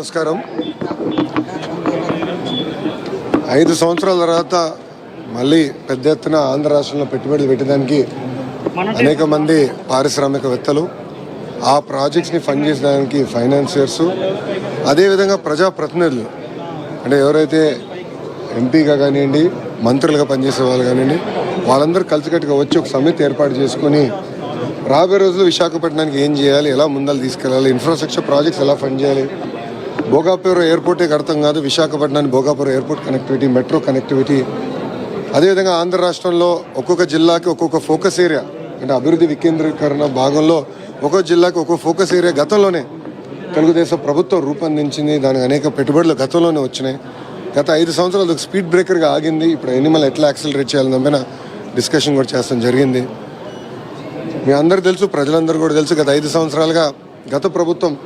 నమస్కారం. ఐదు సంవత్సరాల తర్వాత మళ్ళీ పెద్ద ఎత్తున ఆంధ్ర రాష్ట్రంలో పెట్టుబడులు పెట్టడానికి అనేక మంది పారిశ్రామికవేత్తలు ఆ ప్రాజెక్ట్స్ని ఫండ్ చేసడానికి ఫైనాన్షియర్స్ అదేవిధంగా ప్రజాప్రతినిధులు. అంటే ఎవరైతే ఎంపీగా కానివ్వండి మంత్రులుగా పనిచేసే వాళ్ళు కానివ్వండి వాళ్ళందరూ కలిసికట్టుగా వచ్చి ఒక సమితి ఏర్పాటు చేసుకొని రాబోయే రోజులు విశాఖపట్నానికి ఏం చేయాలి ఎలా ముందలు తీసుకెళ్ళాలి ఇన్ఫ్రాస్ట్రక్చర్ ప్రాజెక్ట్స్ ఎలా ఫండ్ చేయాలి భోగాపురం ఎయిర్పోర్టే అర్థం కాదు విశాఖపట్నానికి Bhogapuram airport connectivity metro connectivity అదేవిధంగా ఆంధ్ర రాష్ట్రంలో ఒక్కొక్క జిల్లాకి ఒక్కొక్క ఫోకస్ ఏరియా అంటే అభివృద్ధి వికేంద్రీకరణ భాగంలో ఒక్కొక్క జిల్లాకి ఒక్కొక్క ఫోకస్ ఏరియా గతంలోనే తెలుగుదేశం ప్రభుత్వం రూపొందించింది. దానికి అనేక పెట్టుబడులు గతంలోనే వచ్చినాయి. గత ఐదు సంవత్సరాలు ఒక స్పీడ్ బ్రేకర్గా ఆగింది. ఇప్పుడు ఎనిమల్ ఎట్లా యాక్సిలరేట్ చేయాలని నమ్మిన డిస్కషన్ కూడా చేస్తాం. జరిగింది. మీ అందరు తెలుసు ప్రజలందరూ కూడా తెలుసు గత ఐదు సంవత్సరాలుగా గత ప్రభుత్వం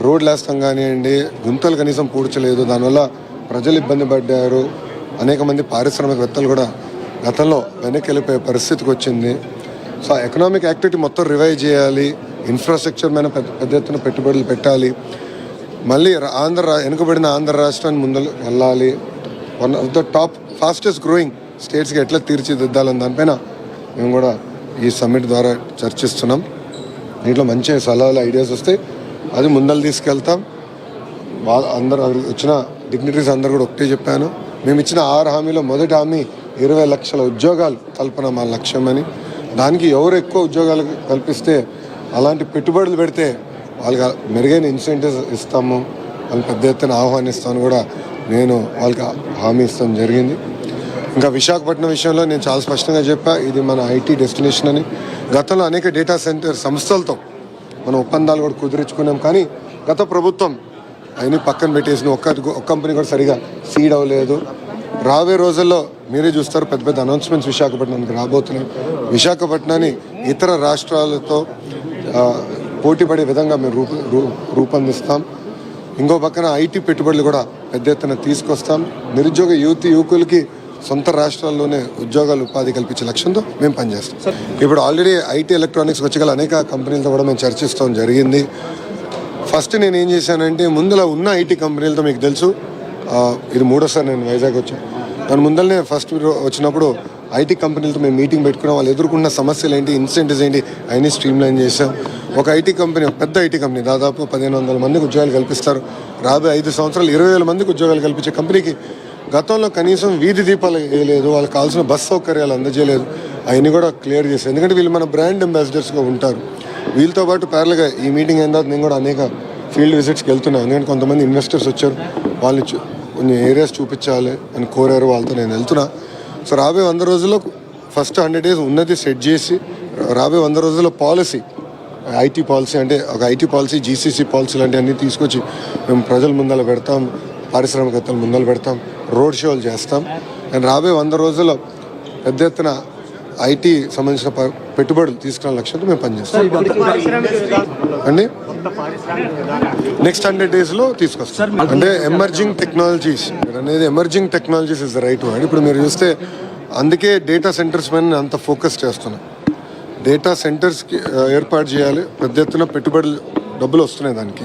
రోడ్లు వేస్తాం కానివ్వండి గుంతలు కనీసం పూడ్చలేదు. దానివల్ల ప్రజలు ఇబ్బంది పడ్డారు. అనేక మంది పారిశ్రామికవేత్తలు కూడా గతంలో వెనక్కి వెళ్ళిపోయే పరిస్థితికి వచ్చింది. సో ఎకనామిక్ యాక్టివిటీ మొత్తం రివైవ్ చేయాలి. ఇన్ఫ్రాస్ట్రక్చర్ మీద పెద్ద పెద్ద ఎత్తున పెట్టుబడులు పెట్టాలి. మళ్ళీ రా- ఆంధ్ర వెనుకబడిన ఆంధ్ర రాష్ట్రాన్ని ముందు వెళ్ళాలి. One of the top fastest growing స్టేట్స్కి ఎట్లా తీర్చిదిద్దాలని దానిపైన మేము కూడా ఈ సమ్మిట్ ద్వారా చర్చిస్తున్నాం. దీంట్లో మంచి సలహాలు ఐడియాస్ వస్తాయి అది ముందలు తీసుకెళ్తాం. వా- అందరూ వచ్చిన డిగ్నిటరీస్ అందరు కూడా ఒకటే చెప్పాను. మేము ఇచ్చిన ఆరు హామీలో మొదటి హామీ ఇరవై లక్షల ఉద్యోగాలు కల్పన మా లక్ష్యం అని. దానికి ఎవరు ఎక్కువ ఉద్యోగాలు కల్పిస్తే అలాంటి పెట్టుబడులు పెడితే వాళ్ళకి మెరుగైన ఇన్సెంటివ్స్ ఇస్తాము వాళ్ళు పెద్ద ఎత్తున ఆహ్వానిస్తామని కూడా నేను వాళ్ళకి హామీ ఇస్తాం జరిగింది. ఇంకా విశాఖపట్నం విషయంలో నేను చాలా స్పష్టంగా చెప్పా ఇది మన ఐటీ డెస్టినేషన్ అని. గతంలో అనేక డేటా సెంటర్ సంస్థలతో మనం ఒప్పందాలు కూడా కుదుర్చుకున్నాం. కానీ గత ప్రభుత్వం అవన్నీ పక్కన పెట్టేసిన ఒక్క ఒక్క కంపెనీ కూడా సరిగా సీడ్ అవ్వలేదు. రాబోయే రోజుల్లో మీరే చూస్తారు పెద్ద పెద్ద అనౌన్స్మెంట్స్ విశాఖపట్నానికి రాబోతున్నాయి. విశాఖపట్నాన్ని ఇతర రాష్ట్రాలతో పోటీ పడే విధంగా మేము రూప రూ- రూపొందిస్తాం. ఇంకో పక్కన ఐటీ పెట్టుబడులు కూడా పెద్ద ఎత్తున తీసుకొస్తాం. నిరుద్యోగ యువతి యువకులకి సొంత రాష్ట్రాల్లోనే ఉద్యోగాలు ఉపాధి కల్పించే లక్ష్యంతో మేము పనిచేస్తాం. ఇప్పుడు ఆల్రెడీ ఐటీ ఎలక్ట్రానిక్స్ వచ్చగల అనేక కంపెనీలతో కూడా మేము చర్చిస్తాం జరిగింది. ఫస్ట్ నేను ఏం చేశానంటే ముందులో ఉన్న ఐటీ కంపెనీలతో మీకు తెలుసు ఇది మూడోసారి నేను వైజాగ్ వచ్చాను దాని ముందరనే ఫస్ట్ వచ్చినప్పుడు ఐటీ కంపెనీలతో మేము మీటింగ్ పెట్టుకున్నాం. వాళ్ళు ఎదుర్కొన్న సమస్యలు ఏంటి ఇన్సెంటివ్స్ ఏంటి అవన్నీ స్ట్రీమ్ లైన్ చేసాం ఒక ఐటీ కంపెనీ పెద్ద ఐటీ కంపెనీ దాదాపు పదిహేను వందల మందికి ఉద్యోగాలు కల్పిస్తారు. రాబోయే ఐదు సంవత్సరాలు ఇరవై వేల మందికి ఉద్యోగాలు కల్పించే కంపెనీకి గతంలో కనీసం వీధి దీపాలు వేయలేదు వాళ్ళకి కావాల్సిన బస్ సౌకర్యాలు అందజేయలేదు. అవన్నీ కూడా క్లియర్ చేశారు. ఎందుకంటే వీళ్ళు మన బ్రాండ్ అంబాసిడర్స్గా ఉంటారు. వీళ్ళతో పాటు ప్యారల్గా ఈ మీటింగ్ అయిన తర్వాత నేను కూడా అనేక ఫీల్డ్ విజిట్స్కి వెళ్తున్నాను. ఎందుకంటే కొంతమంది ఇన్వెస్టర్స్ వచ్చారు. వాళ్ళని చూ- కొన్ని ఏరియాస్ చూపించాలి అని కోరారు. వాళ్ళతో నేను వెళ్తున్నా. సో రాబోయే వంద రోజుల్లో ఫస్ట్ హండ్రెడ్ డేస్ ఉన్నది సెట్ చేసి రాబోయే వంద రోజుల్లో పాలసీ ఐటీ పాలసీ అంటే ఒక ఐటీ పాలసీ జీసీసీ పాలసీ లాంటి అన్నీ తీసుకొచ్చి మేము ప్రజల ముందర పెడతాం పారిశ్రామికవేత్తల ముందర పెడతాం. రోడ్ షోలు చేస్తాం. అండ్ రాబోయే వంద రోజుల్లో పెద్ద ఎత్తున ఐటీ సంబంధించిన ప- పెట్టుబడులు తీసుకునే లక్ష్యంతో మేము పనిచేస్తాం. అండి? నెక్స్ట్ హండ్రెడ్ డేస్లో తీసుకొస్తాం. అంటే ఎమర్జింగ్ టెక్నాలజీస్ అనేది emerging technologies is the right word. ఇప్పుడు మీరు చూస్తే అందుకే డేటా సెంటర్స్ మీద నేను అంత ఫోకస్ చేస్తున్నాను డేటా సెంటర్స్కి ఆ, ఏర్పాటు చేయాలి. పెద్ద ఎత్తున పెట్టుబడులు డబ్బులు వస్తున్నాయి దానికి.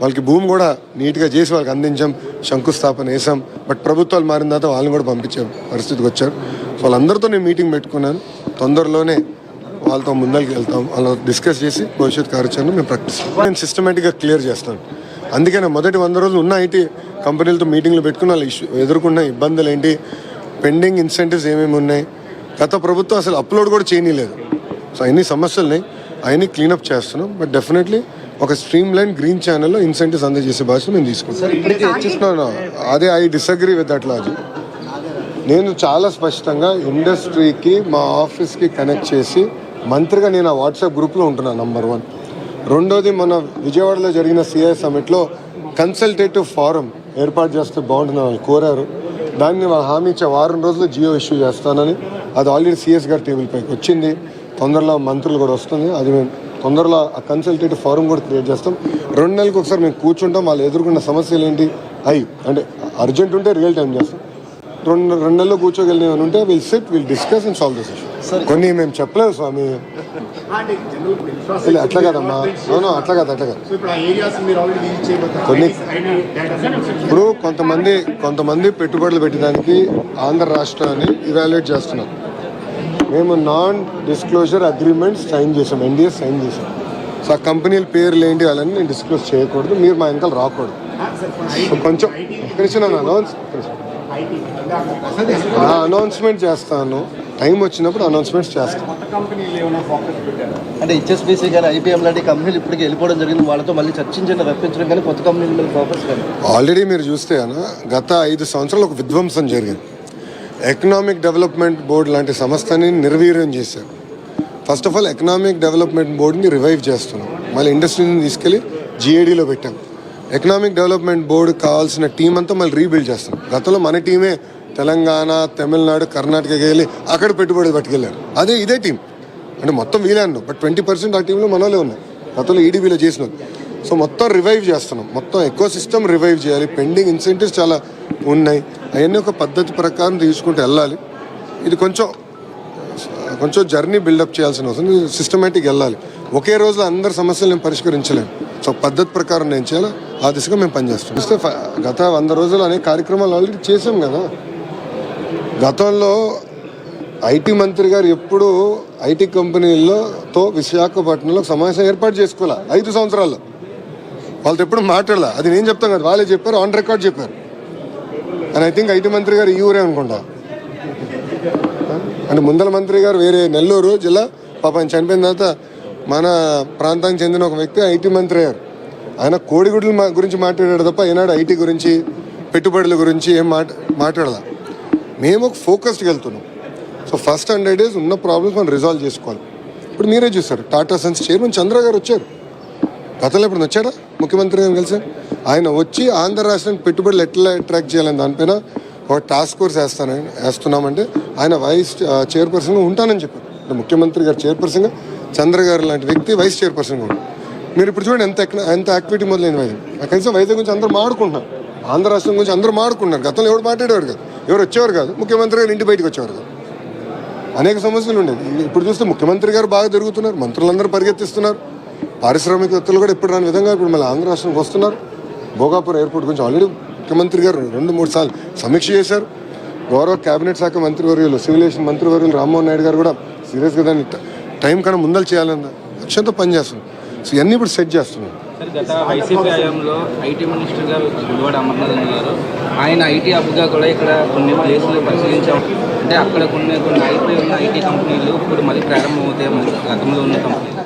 వాళ్ళకి భూమి కూడా నీట్గా చేసి వాళ్ళకి అందించాం శంకుస్థాపన వేసాం బట్ ప్రభుత్వాలు మారిన తర్వాత వాళ్ళని కూడా పంపించే పరిస్థితికి వచ్చారు. సో వాళ్ళందరితో నేను మీటింగ్ పెట్టుకున్నాను. తొందరలోనే వాళ్ళతో ముందరికి వెళ్తాం. వాళ్ళతో డిస్కస్ చేసి భవిష్యత్ కార్యాచరణ మేము ప్రకటిస్తాం. నేను సిస్టమేటిక్గా క్లియర్ చేస్తాను. అందుకనే మొదటి వంద రోజులు ఉన్న ఐటీ కంపెనీలతో మీటింగ్లు పెట్టుకుని వాళ్ళు ఇష్యూ ఎదుర్కొన్న ఇబ్బందులు ఏంటి పెండింగ్ ఇన్సెంటివ్స్ ఏమేమి ఉన్నాయి గత ప్రభుత్వం అసలు అప్లోడ్ కూడా చేయనీయలేదు. సో అన్ని సమస్యలని అవన్నీ క్లీనప్ చేస్తున్నాం. బట్ డెఫినెట్లీ ఒక స్ట్రీమ్ లైన్ గ్రీన్ ఛానల్లో ఇన్సెంటివ్స్ అందజేసే బాధ్యత మేము తీసుకుంటాం. అదే I disagree with that logic నేను చాలా స్పష్టంగా ఇండస్ట్రీకి మా ఆఫీస్కి కనెక్ట్ చేసి మంత్రిగా నేను ఆ వాట్సాప్ గ్రూప్లో ఉంటున్నాను నంబర్ వన్ రెండోది మన విజయవాడలో జరిగిన సిఐ సమిట్లో కన్సల్టేటివ్ ఫారం ఏర్పాటు చేస్తే బాగుంటుంది వాళ్ళు కోరారు. దాన్ని వాళ్ళు హామీ ఇచ్చే వారం రోజుల్లో జియో ఇష్యూ చేస్తానని అది ఆల్రెడీ సిఎస్ గారి టేబుల్ పైకి వచ్చింది. తొందరలో మంత్రులు కూడా వస్తుంది. అది మేము తొందరలో ఆ కన్సల్టేటివ్ ఫారం కూడా క్రియేట్ చేస్తాం. రెండు నెలలకు ఒకసారి మేము కూర్చుంటాం వాళ్ళు ఎదుర్కొన్న సమస్యలు ఏంటి అవి అంటే అర్జెంట్ ఉంటే రియల్ టైం చేస్తాం. రెండు రెండు నెలల్లో కూర్చోగలిగిన ఉంటే will sit will discuss and solve this issue కొన్ని మేము చెప్పలేదు స్వామి. అట్లా కదమ్మా. అవును అట్లా కాదు అట్లా కాదు. కొన్ని- ఇప్పుడు కొంతమంది కొంతమంది పెట్టుబడులు పెట్టడానికి ఆంధ్ర రాష్ట్రాన్ని ఇవాల్యుయేట్ చేస్తున్నారు. మేము నాన్ డిస్క్లోజర్ అగ్రిమెంట్ సైన్ చేసాం ఎన్డీఎస్ సైన్ చేసాం. సో ఆ కంపెనీల పేర్లు ఏంటి వాళ్ళని నేను డిస్క్లోజ్ చేయకూడదు మీరు మా వెనకాల రాకూడదు. కొంచెం అనౌన్స్ అనౌన్స్మెంట్ చేస్తాను. టైం వచ్చినప్పుడు అనౌన్స్మెంట్స్ చేస్తాను. అంటే హెచ్ఎస్బీసీ కానీ ఐబీఎం లాంటి కంపెనీలు ఇప్పటికి వెళ్ళిపోవడం జరిగింది. వాళ్ళతో మళ్ళీ చర్చించండి రప్పించడం కానీ కొత్త కంపెనీల మీద ఫోకస్ కానీ ఆల్రెడీ మీరు చూస్తే గత ఐదు సంవత్సరాలు ఒక విధ్వంసం జరిగింది. ఎకనామిక్ డెవలప్మెంట్ బోర్డు లాంటి సంస్థని నిర్వీర్యం చేశారు. First of all economic development బోర్డుని revive చేస్తున్నాం. మళ్ళీ ఇండస్ట్రీని తీసుకెళ్ళి జిఏడీలో పెట్టాం. ఎకనామిక్ డెవలప్మెంట్ బోర్డు కావాల్సిన టీం అంతా మళ్ళీ రీబిల్డ్ చేస్తున్నాం. గతంలో మన టీమే తెలంగాణ తమిళనాడు కర్ణాటకకి వెళ్ళి అక్కడ పెట్టుబడి పట్టుకెళ్ళారు. అదే ఇదే టీం అంటే మొత్తం వీలే అన్నాం బట్ ట్వంటీ పర్సెంట్ ఆ టీంలో మనలే ఉన్నాయి గతంలో ఈడీబీలో చేసినాం సో మొత్తం రివైవ్ చేస్తున్నాం. మొత్తం ఎక్కువ సిస్టమ్ రివైవ్ చేయాలి. పెండింగ్ ఇన్సెంటివ్స్ చాలా ఉన్నాయి. అవన్నీ ఒక పద్ధతి ప్రకారం తీసుకుంటూ వెళ్ళాలి. ఇది కొంచెం కొంచెం జర్నీ బిల్డప్ చేయాల్సిన అవసరం. సిస్టమేటిక్ వెళ్ళాలి. ఒకే రోజులో అందరి సమస్యలు నేను పరిష్కరించలేము సో పద్ధతి ప్రకారం నేను చేయాలి? ఆ దిశగా మేము పనిచేస్తాం. ఇస్తే గత వంద రోజులు అనే కార్యక్రమాలు ఆల్రెడీ చేసాం కదా. గతంలో ఐటీ మంత్రి గారు ఎప్పుడు ఐటీ కంపెనీలతో విశాఖపట్నంలో సమావేశం ఏర్పాటు చేసుకోవాలా? ఐదు సంవత్సరాల్లో. వాళ్ళతో ఎప్పుడు మాట్లాడాలి? అది నేను చెప్తాను కదా. వాళ్ళే చెప్పారు ఆన్ రికార్డ్ చెప్పారు. అండ్ ఐ థింక్ ఐటీ మంత్రి గారు ఈ ఊరే అనుకుంటా. అంటే ముందల మంత్రి గారు వేరే నెల్లూరు జిల్లా పాపం చనిపోయిన తర్వాత మన ప్రాంతానికి చెందిన ఒక వ్యక్తి ఐటీ మంత్రి గారు ఆయన కోడిగుడ్ల గురించి మాట్లాడాడు తప్ప ఈనాడు ఐటీ గురించి పెట్టుబడుల గురించి ఏం మాట మాట్లాడదా మేము ఒక ఫోకస్డ్కి వెళ్తున్నాం. సో ఫస్ట్ హండ్రెడ్ డేస్ ఉన్న ప్రాబ్లమ్స్ మనం రిజాల్వ్ చేసుకోవాలి. ఇప్పుడు మీరే చూస్తారు టాటా సన్స్ చైర్మన్ చంద్ర గారు వచ్చారు. గతంలో ఇప్పుడు వచ్చాడా ముఖ్యమంత్రి గారు కలిసి? ఆయన వచ్చి ఆంధ్ర రాష్ట్రానికి పెట్టుబడులు ఎట్లా అట్రాక్ట్ చేయాలని దానిపైన ఒక టాస్క్ ఫోర్స్ వేస్తాను వేస్తున్నామంటే ఆయన వైస్ చైర్పర్సన్గా ఉంటానని చెప్పారు. ముఖ్యమంత్రి గారు చైర్పర్సన్గా చంద్ర గారు లాంటి వ్యక్తి వైస్ చైర్పర్సన్గా ఉంటారు. మీరు ఇప్పుడు చూడండి ఎంత ఎంత యాక్టివిటీ మొదలైన వైద్యం. కనీసం వైద్యం గురించి అందరూ మాడుకుంటున్నారు. ఆంధ్ర రాష్ట్రం గురించి అందరూ మాడుకుంటున్నారు. గతంలో ఎవరు మాట్లాడేవారు కాదు. ఎవరు వచ్చేవారు కాదు. ముఖ్యమంత్రి గారు ఇంటి బయటకు వచ్చేవారు కాదు. అనేక సమస్యలు ఉండేది ఇప్పుడు చూస్తే ముఖ్యమంత్రి గారు బాగా తిరుగుతున్నారు. మంత్రులందరూ పరిగెత్తిస్తున్నారు. పారిశ్రామికవేత్తలు కూడా ఇప్పుడు రాని విధంగా ఇప్పుడు మళ్ళీ ఆంధ్ర రాష్ట్రానికి వస్తున్నారు. భోగాపూర్ ఎయిర్పోర్ట్ గురించి ఆల్రెడీ ముఖ్యమంత్రి గారు రెండు మూడు సార్లు సమీక్ష చేశారు. గౌరవ కేబినెట్ శాఖ మంత్రివర్యులు సివిలేషన్ మంత్రివర్యులు రామ్మోహన్ నాయుడు గారు కూడా సీరియస్గా దాన్ని టైం కన్నా ముందలు చేయాలన్న లక్ష్యంతో పనిచేస్తున్నాం సో ఇవన్నీ ఇప్పుడు సెట్ చేస్తున్నాం గత వైసీపీ హయాంలో ఐటీ మినిస్టర్గా గుడివాడ అమర్నాథ్ గారు ఆయన ఐటీ హబ్గా కూడా ఇక్కడ కొన్ని ప్లేసులు పరిశీలించాం. అంటే అక్కడ కొన్ని కొన్ని ఐటీ ఉన్న ఐటీ కంపెనీలు ఇప్పుడు మళ్ళీ ప్రారంభమవుతాయి గతంలో ఉన్న కంపెనీలు.